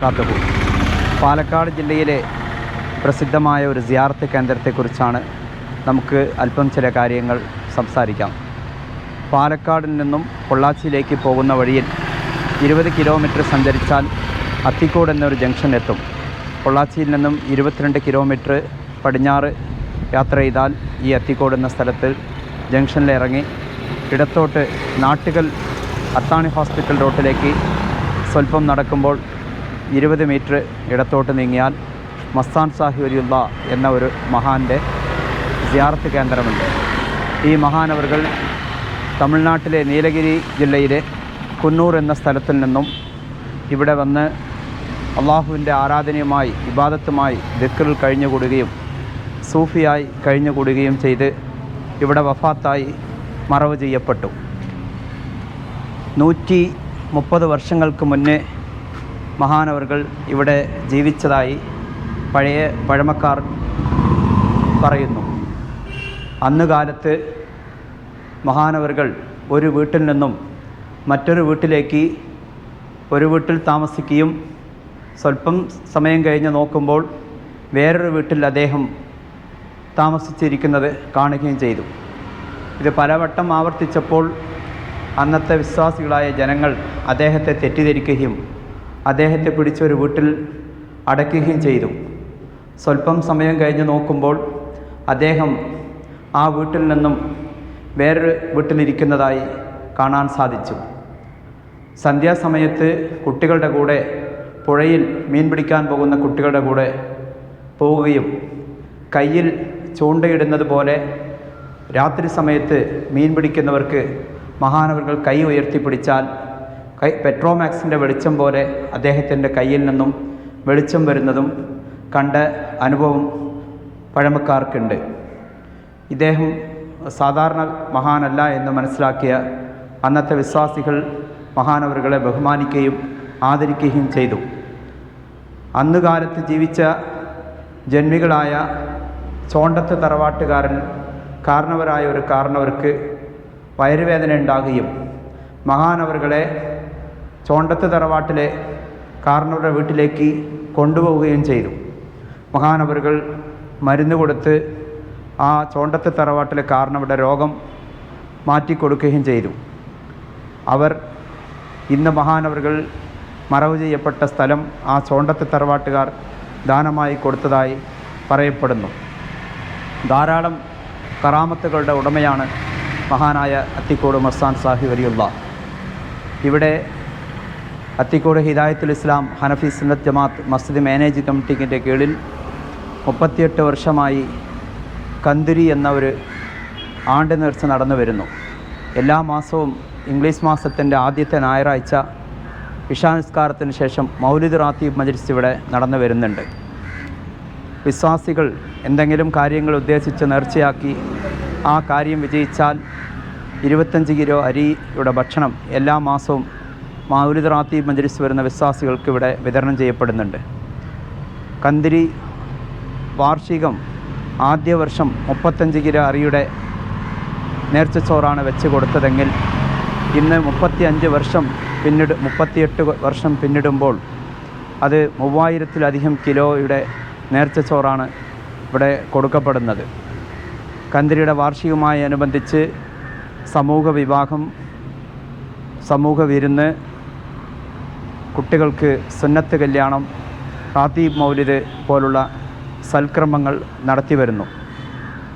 കാത്തുപൂ പാലക്കാട് ജില്ലയിലെ പ്രസിദ്ധമായ ഒരു സിയാർത്ത് കേന്ദ്രത്തെക്കുറിച്ചാണ് നമുക്ക് അല്പം ചില കാര്യങ്ങൾ സംസാരിക്കാം. പാലക്കാടിൽ നിന്നും പൊള്ളാച്ചിയിലേക്ക് പോകുന്ന വഴിയിൽ ഇരുപത് കിലോമീറ്റർ സഞ്ചരിച്ചാൽ അത്തിക്കോട് എന്നൊരു ജംഗ്ഷൻ എത്തും. പൊള്ളാച്ചിയിൽ നിന്നും ഇരുപത്തിരണ്ട് കിലോമീറ്റർ പടിഞ്ഞാറ് യാത്ര ചെയ്താൽ ഈ അത്തിക്കോട് എന്ന സ്ഥലത്ത് ജംഗ്ഷനിൽ ഇറങ്ങി ഇടത്തോട്ട് നാട്ടുകൽ അത്താണി ഹോസ്പിറ്റൽ റോട്ടിലേക്ക് സ്വല്പം നടക്കുമ്പോൾ ഇരുപത് മീറ്റർ ഇടത്തോട്ട് നീങ്ങിയാൽ മസ്താൻ സാഹി വലിയുള്ള എന്ന ഒരു മഹാന്റെ സിയാറത്ത് കേന്ദ്രമുണ്ട്. ഈ മഹാനവറുകൾ തമിഴ്നാട്ടിലെ നീലഗിരി ജില്ലയിലെ കുന്നൂർ എന്ന സ്ഥലത്തിൽ നിന്നും ഇവിടെ വന്ന് അള്ളാഹുവിന്റെ ആരാധനയുമായി ഇബാദത്തുമായി ദിക്കറിൽ കഴിഞ്ഞുകൂടുകയും സൂഫിയായി കഴിഞ്ഞുകൂടുകയും ചെയ്ത് ഇവിടെ വഫാത്തായി മറവ് ചെയ്യപ്പെട്ടു. നൂറ്റി മുപ്പത് വർഷങ്ങൾക്ക് മുന്നേ മഹാനവറുകൾ ഇവിടെ ജീവിച്ചതായി പഴയ പഴമക്കാർ പറയുന്നു. അന്ന് കാലത്ത് മഹാനവറുകൾ ഒരു വീട്ടിൽ നിന്നും മറ്റൊരു വീട്ടിലേക്ക് ഒരു വീട്ടിൽ താമസിക്കുകയും സ്വല്പം സമയം കഴിഞ്ഞ് നോക്കുമ്പോൾ വേറൊരു വീട്ടിൽ അദ്ദേഹം താമസിച്ചിരിക്കുന്നത് കാണുകയും ചെയ്തു. ഇത് പലവട്ടം ആവർത്തിച്ചപ്പോൾ അന്നത്തെ വിശ്വാസികളായ ജനങ്ങൾ അദ്ദേഹത്തെ തെറ്റിദ്ധരിക്കുകയും അദ്ദേഹത്തെ പിടിച്ചൊരു വീട്ടിൽ അടയ്ക്കുകയും ചെയ്തു. സ്വല്പം സമയം കഴിഞ്ഞ് നോക്കുമ്പോൾ അദ്ദേഹം ആ വീട്ടിൽ നിന്നും വേറൊരു വീട്ടിലിരിക്കുന്നതായി കാണാൻ സാധിച്ചു. സന്ധ്യാസമയത്ത് കുട്ടികളുടെ കൂടെ പുഴയിൽ മീൻ പിടിക്കാൻ പോകുന്ന കുട്ടികളുടെ കൂടെ പോവുകയും കയ്യിൽ ചൂണ്ടയിടുന്നത് പോലെ രാത്രി സമയത്ത് മീൻ പിടിക്കുന്നവർക്ക് മഹാനവർകൾ കൈ ഉയർത്തിപ്പിടിച്ചാൽ കൈ പെട്രോമാക്സിന്റെ വെളിച്ചം പോലെ അദ്ദേഹത്തിന്റെ കയ്യിൽ നിന്നും വെളിച്ചം വരുന്നതും കണ്ട അനുഭവം പഴമക്കാർക്കുണ്ട്. ഇദ്ദേഹം സാധാരണ മഹാനല്ല എന്ന് മനസ്സിലാക്കിയ അന്നത്തെ വിശ്വാസികൾ മഹാനവറുകളെ ബഹുമാനിക്കുകയും ആദരിക്കുകയും ചെയ്തു. അന്ന് കാലത്ത് ജീവിച്ച ജന്മികളായ ചോണ്ടത്ത് തറവാട്ടുകാരൻ കാരണവരായ ഒരു കാരണവർക്ക് വയറുവേദന ഉണ്ടാകുകയും മഹാനവറുകളെ ചോണ്ടത്ത് തറവാട്ടിലെ കാർണവരുടെ വീട്ടിലേക്ക് കൊണ്ടുപോവുകയും ചെയ്തു. മഹാനവറുകൾ മരുന്ന് കൊടുത്ത് ആ ചോണ്ടത്ത് തറവാട്ടിലെ കാർണവരുടെ രോഗം മാറ്റിക്കൊടുക്കുകയും ചെയ്തു. അവർ ഇന്ന് മഹാനവറുകൾ മറവ് ചെയ്യപ്പെട്ട സ്ഥലം ആ ചോണ്ടത്ത് തറവാട്ടുകാർ ദാനമായി കൊടുത്തതായി പറയപ്പെടുന്നു. ധാരാളം കറാമത്തുകളുടെ ഉടമയാണ് മഹാനായ അത്തിക്കോട് മസ്താൻ സാഹിബ് അലിയുള്ള. ഇവിടെ അത്തിക്കോട് ഹിദായത്തുൽ ഇസ്ലാം ഹനഫി സുന്നത്ത് ജമാത്ത് മസ്ജിദ് മാനേജ് കമ്മിറ്റിക്കിന്റെ കീഴിൽ മുപ്പത്തിയെട്ട് വർഷമായി കന്തിരി എന്ന ഒരു ആണ്ട് നേർച്ച നടന്നു വരുന്നു. എല്ലാ മാസവും ഇംഗ്ലീഷ് മാസത്തിന്റെ ആദ്യത്തെ ഞായറാഴ്ച വിഷാനുസ്കാരത്തിന് ശേഷം മൗലിദ് റാത്തീബ് മജ്ലിസ് ഇവിടെ നടന്നു വരുന്നുണ്ട്. വിശ്വാസികൾ എന്തെങ്കിലും കാര്യങ്ങൾ ഉദ്ദേശിച്ച് നേർച്ചയാക്കി ആ കാര്യം വിജയിച്ചാൽ ഇരുപത്തഞ്ച് കിലോ അരിയുടെ ഭക്ഷണം എല്ലാ മാസവും മൗലിദ് മഞ്ചരിച്ച് വരുന്ന വിശ്വാസികൾക്ക് ഇവിടെ വിതരണം ചെയ്യപ്പെടുന്നുണ്ട്. കന്തിരി വാർഷികം ആദ്യ വർഷം മുപ്പത്തഞ്ച് കിലോ അരിയുടെ നേർച്ചച്ചോറാണ് വെച്ച് കൊടുത്തതെങ്കിൽ ഇന്ന് മുപ്പത്തി അഞ്ച് വർഷം പിന്നിട് മുപ്പത്തിയെട്ട് വർഷം പിന്നിടുമ്പോൾ അത് മൂവായിരത്തിലധികം കിലോയുടെ നേർച്ചച്ചോറാണ് ഇവിടെ കൊടുക്കപ്പെടുന്നത്. കന്തിരിയുടെ വാർഷികമായി അനുബന്ധിച്ച് സമൂഹ വിവാഹം സമൂഹ വിരുന്ന് കുട്ടികൾക്ക് സുന്നത്ത് കല്യാണം റാത്തീബ് മൗലിദ് പോലുള്ള സൽക്രമങ്ങൾ നടത്തി വരുന്നു.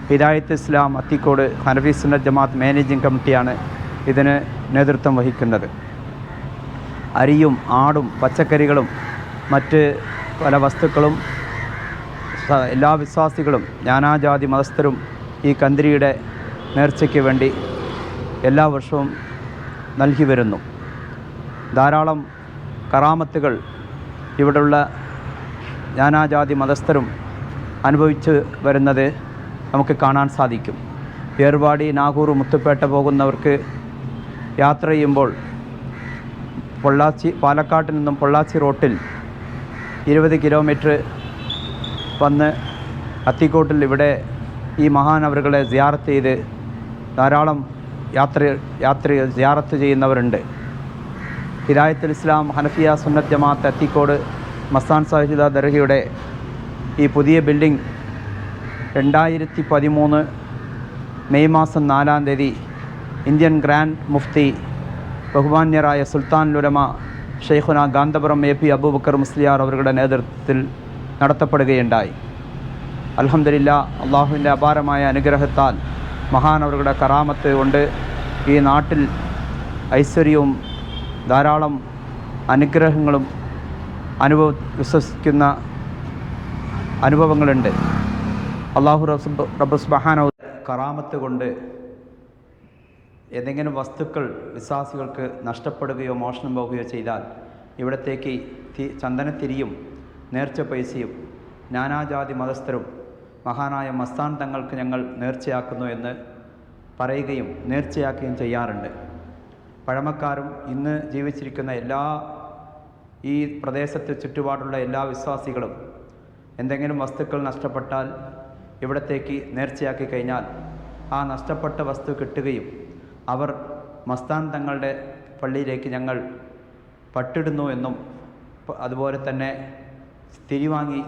ഹിദായത്ത് ഇസ്ലാം അത്തിക്കോട് ഹനഫി സുന്നത്ത് ജമാത്ത് മാനേജിംഗ് കമ്മിറ്റിയാണ് ഇതിന് നേതൃത്വം വഹിക്കുന്നത്. അരിയും ആടും പച്ചക്കറികളും മറ്റ് പല വസ്തുക്കളും എല്ലാ വിശ്വാസികളും നാനാജാതി മതസ്ഥരും ഈ കന്തിരിയുടെ നേർച്ചയ്ക്ക് വേണ്ടി എല്ലാ വർഷവും നൽകി വരുന്നു. ധാരാളം കറാമത്തുകൾ ഇവിടെയുള്ള നാനാജാതി മതസ്ഥരും അനുഭവിച്ച് വരുന്നത് നമുക്ക് കാണാൻ സാധിക്കും. ഏർവാടി നാഗൂർ മുത്തുപേട്ട പോകുന്നവർക്ക് യാത്ര ചെയ്യുമ്പോൾ പൊള്ളാച്ചി പാലക്കാട്ടിൽ നിന്നും പൊള്ളാച്ചി റോട്ടിൽ ഇരുപത് കിലോമീറ്റർ വന്ന് അത്തിക്കോട്ടിൽ ഇവിടെ ഈ മഹാനവറുകളെ സിയാറത്ത് ചെയ്ത് ധാരാളം യാത്ര യാത്ര സിയാറത്ത് ചെയ്യുന്നവരുണ്ട്. ഹിദായത്തുൽ ഇസ്ലാം ഹനഫിയ സുന്നത്ത് ജമാഅത്ത് അത്തിക്കോട് മസ്താൻ സാഹിദ ദർഹിയുടെ ഈ പുതിയ ബിൽഡിംഗ് രണ്ടായിരത്തി പതിമൂന്ന് മെയ് മാസം നാലാം തീയതി ഇന്ത്യൻ ഗ്രാൻഡ് മുഫ്തി ബഹുമാന്യരായ സുൽത്താൻ ലുലമ ഷെയ്ഖുന ഗാന്ധപുരം എ പി അബൂബക്കർ മുസ്ലിയാർ അവരുടെ നേതൃത്വത്തിൽ നടത്തപ്പെടുകയുണ്ടായി. അൽഹംദുലില്ലാ അള്ളാഹുവിന്റെ അപാരമായ അനുഗ്രഹത്താൽ മഹാൻ അവരുടെ കറാമത്ത് കൊണ്ട് ഈ നാട്ടിൽ ഐശ്വര്യവും ധാരാളം അനുഗ്രഹങ്ങളും അനുഭവ വിശ്വസിക്കുന്ന അനുഭവങ്ങളുണ്ട്. അള്ളാഹു റബ്ബ് റബ്ബ് സുബ്ഹാനഹു കറാമത്ത് കൊണ്ട് ഏതെങ്കിലും വസ്തുക്കൾ വിശ്വാസികൾക്ക് നഷ്ടപ്പെടുകയോ മോഷണം പോവുകയോ ചെയ്താൽ ഇവിടത്തേക്ക് ചന്ദനത്തിരിയും നേർച്ച പൈസയും നാനാജാതി മതസ്ഥരും മഹാനായ മസ്താൻ തങ്ങൾക്ക് ഞങ്ങൾ നേർച്ചയാക്കുന്നു എന്ന് പറയുകയും നേർച്ചയാക്കുകയും ചെയ്യാറുണ്ട്. പഴമക്കാരും ഇന്ന് ജീവിച്ചിരിക്കുന്ന എല്ലാ ഈ പ്രദേശത്ത് ചുറ്റുപാടുള്ള എല്ലാ വിശ്വാസികളും എന്തെങ്കിലും വസ്തുക്കൾ നഷ്ടപ്പെട്ടാൽ ഇവിടത്തേക്ക് നേർച്ചയാക്കി കഴിഞ്ഞാൽ ആ നഷ്ടപ്പെട്ട വസ്തു കിട്ടുകയും അവർ മസ്താൻ തങ്ങളുടെ പള്ളിയിലേക്ക് ഞങ്ങൾ പട്ടിടുന്നു എന്നും അതുപോലെ തന്നെ തിരിവാങ്ങി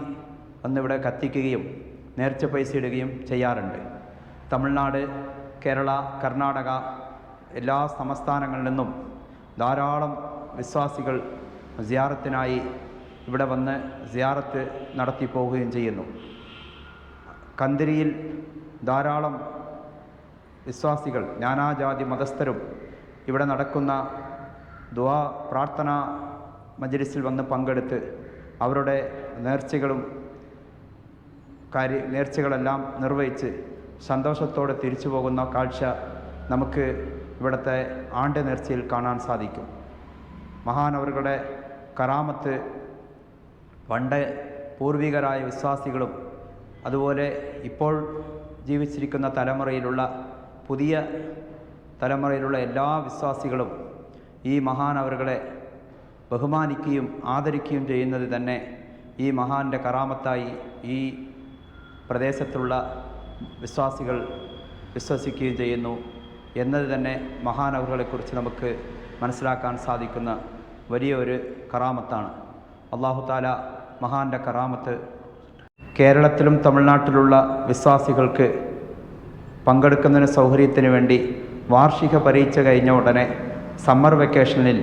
വന്നിവിടെ കത്തിക്കുകയും നേർച്ച പൈസ ഇടുകയും ചെയ്യാറുണ്ട്. തമിഴ്നാട് കേരള കർണാടക എല്ലാ സംസ്ഥാനങ്ങളിൽ നിന്നും ധാരാളം വിശ്വാസികൾ സിയാറത്തിനായി ഇവിടെ വന്ന് സിയാറത്ത് നടത്തി പോവുകയും ചെയ്യുന്നു. കന്തിരിയിൽ ധാരാളം വിശ്വാസികൾ നാനാജാതി മതസ്ഥരും ഇവിടെ നടക്കുന്ന ദുവാ പ്രാർത്ഥന മജലിസിൽ വന്ന് പങ്കെടുത്ത് അവരുടെ നേർച്ചകളും കാര്യ നേർച്ചകളെല്ലാം നിർവഹിച്ച് സന്തോഷത്തോടെ തിരിച്ചു പോകുന്ന കാഴ്ച നമുക്ക് ഇവിടുത്തെ ആണ്ട് നേർച്ചയിൽ കാണാൻ സാധിക്കും. മഹാനവറുകളുടെ കറാമത്ത് പണ്ട് പൂർവികരായ വിശ്വാസികളും അതുപോലെ ഇപ്പോൾ ജീവിച്ചിരിക്കുന്ന തലമുറയിലുള്ള പുതിയ തലമുറയിലുള്ള എല്ലാ വിശ്വാസികളും ഈ മഹാനവറുകളെ ബഹുമാനിക്കുകയും ആദരിക്കുകയും ചെയ്യുന്നത് തന്നെ ഈ മഹാന്റെ കറാമത്തായി ഈ പ്രദേശത്തുള്ള വിശ്വാസികൾ വിശ്വസിക്കുകയും ചെയ്യുന്നു. എന്നത് തന്നെ മഹാനവറുകളെക്കുറിച്ച് നമുക്ക് മനസ്സിലാക്കാൻ സാധിക്കുന്ന വലിയൊരു കറാമത്താണ്. അള്ളാഹു താല മഹാന്റെ കറാമത്ത് കേരളത്തിലും തമിഴ്നാട്ടിലുള്ള വിശ്വാസികൾക്ക് പങ്കെടുക്കുന്നതിന് സൗകര്യത്തിന് വേണ്ടി വാർഷിക പരീക്ഷ കഴിഞ്ഞ ഉടനെ സമ്മർ വെക്കേഷനിൽ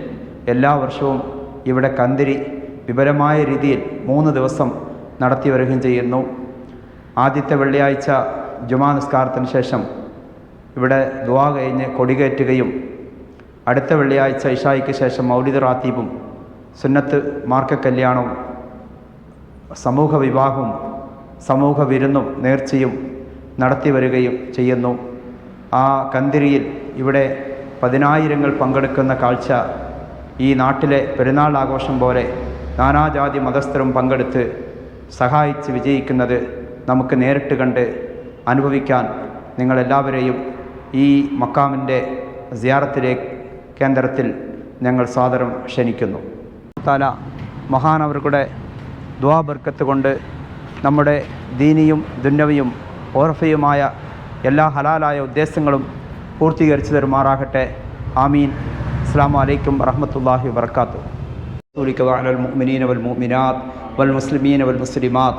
എല്ലാ വർഷവും ഇവിടെ കന്തിരി വിപുലമായ രീതിയിൽ മൂന്ന് ദിവസം നടത്തി വരികയും ചെയ്യുന്നു. ആദ്യത്തെ വെള്ളിയാഴ്ച ജുമാ നിസ്കാരത്തിന് ശേഷം ഇവിടെ ദുവാ കഴിഞ്ഞ് കൊടികയറ്റുകയും അടുത്ത വെള്ളിയാഴ്ച ഇഷായിക്ക് ശേഷം മൗലിദ് റാത്തീബും സുന്നത്ത് മാർക്ക കല്യാണവും സമൂഹ വിവാഹവും സമൂഹ വിരുന്നും നേർച്ചയും നടത്തി വരികയും ചെയ്യുന്നു. ആ കന്തിരിയിൽ ഇവിടെ പതിനായിരങ്ങൾ പങ്കെടുക്കുന്ന കാഴ്ച ഈ നാട്ടിലെ പെരുന്നാൾ ആഘോഷം പോലെ നാനാജാതി മതസ്ഥരും പങ്കെടുത്ത് സഹായിച്ച് വിജയിക്കുന്നത് നമുക്ക് നേരിട്ട് കണ്ട് അനുഭവിക്കാൻ നിങ്ങളെല്ലാവരെയും ഈ മക്കാമിൻ്റെ സിയാറത്തിലെ കേന്ദ്രത്തിൽ ഞങ്ങൾ സാദരം ക്ഷണിക്കുന്നു താല മഹാനവരുടെ ദ്വാബർക്കത്ത് കൊണ്ട് നമ്മുടെ ദീനിയും ദുന്നവിയും ഓർഫയുമായ എല്ലാ ഹലാലായ ഉദ്ദേശങ്ങളും പൂർത്തീകരിച്ചു തരുമാറാകട്ടെ ആമീൻ അസ്സാം വലൈക്കും വറഹമത്തല്ലാഹി വർക്കാത്തു رسولك وعلى المؤمنين والمؤمنات والمسلمين والمسلمات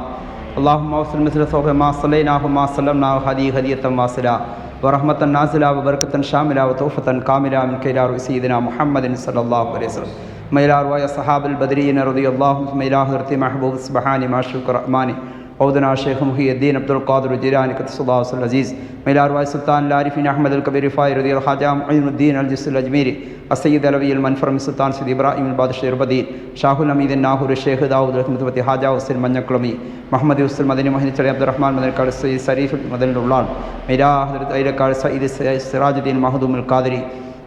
اللهم اوصل مثل صوف ما صليناه ما سلمنا هدي هدية واصلة ورحمة نازلة وبركة شاملة وتوفة كاملة من كيلار سيدنا محمد صلى الله عليه وسلم. ميلا رواية صحاب البدرين رضي الله عنهم ميلا حضرت محبوب سبحانه معشوق الرحمن فودنا الشيخ محي الدين عبد القادر الجيلاني قدس الله العزيز. ميلار سلطان العارفين أحمد الكبير فاي رضي الله الخاتم عين الدين الجس الأجميري. السيد الأبي من سلطان سيد إبراهيم البادشي البدين شاه الأميد الناهور الشيخ داود رحمة الله حاجة وسن منجكلمي محمد يوسف المدني محمد علي عبد الرحمن مدن كار سيد سريف المدني الأولان. ميرا حضرت أيلكار سيد سراج الدين مهدوم القادري.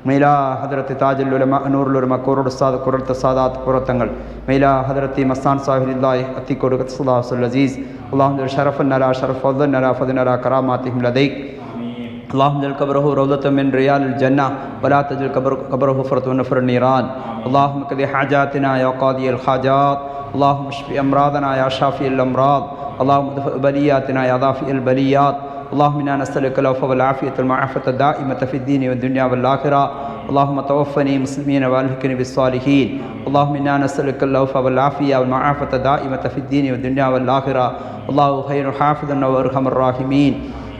മൈല ഹദരത്ത് താജുൽ ഉലമ നൂറുൽ ഉലമ കോറോട് സാദ് കുറത്ത് സാദാത്ത് പുറത്തങ്ങൾ മൈല ഹദരത്തി മസ്താൻ സാഹിദില്ലാഹി അത്തിക്കോട് ഖത്സുല്ലാഹുൽ അസീസ് അള്ളാഹു ഷറഫൻ അല ഷറഫ് ഫദ്ദൻ അല ഫദൻ അല കറാമാത്തിഹിം ലദൈക് اللهم اجعل قبره روضة من ريال الجنة ولا تجعل قبر قبره فرة من نفر النيران اللهم قضي حاجاتنا يا قاضي الحاجات اللهم اشف أمراضنا يا شافي الأمراض اللهم ادفع بلياتنا يا ضافي البليات اللهم إنا نسألك العفو والعافية والمعافة الدائمة في الدين والدنيا والآخرة. اللهم توفني مسلمين وألحقني بالصالحين. اللهم إنا نسألك العفو والعافية والمعافة الدائمة في الدين والدنيا والآخرة. الله خير حافظ وأرحم الراحمين.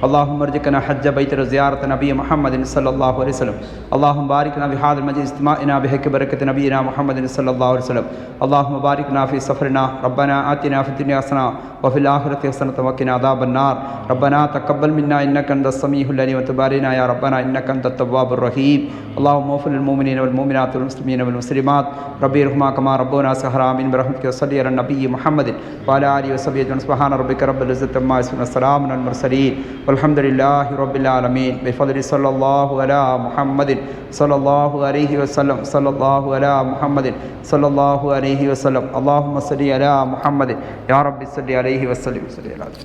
اللهم ارزقنا حج بيت زيارة نبي محمد صلى الله عليه وسلم. اللهم باركنا بهذا المجلس استماعنا بحق بركة نبينا محمد صلى الله عليه وسلم. اللهم باركنا في سفرنا. ربنا آتنا في الدنيا حسنة وفي الآخرة حسنة وقنا عذاب النار. ربنا تقبل منا إنك أنت السميع العليم. وتب علينا يا ربنا إنك أنت التواب الرحيم. اللهم اغفر للمؤمنين والمؤمنات والمسلمين والمسلمات. ربي ارحمنا كما ربونا صغرا من برحمتك وصلي على النبي محمد وعلى آله وصحبه سبحان ربك رب العزة عما يصفون. السلام على المرسلين. അലഹമുല്ലാഹി റബുലാലമീൻ ബിഫദലി സല്ലാഹു അല മുഹമ്മദിൻ സല്ലാഹു അലഹി വസ്ലം സല്ലാഹു അല മുഹമ്മദിൻ സല്ലാഹു അലഹി വസ്ലം അള്ളാഹു മസ്ലി അല മുഹമ്മദിൻ. യാ റബ്ബി സല്ലി അലഹി വസ്ലി വസ്ലി അലഹി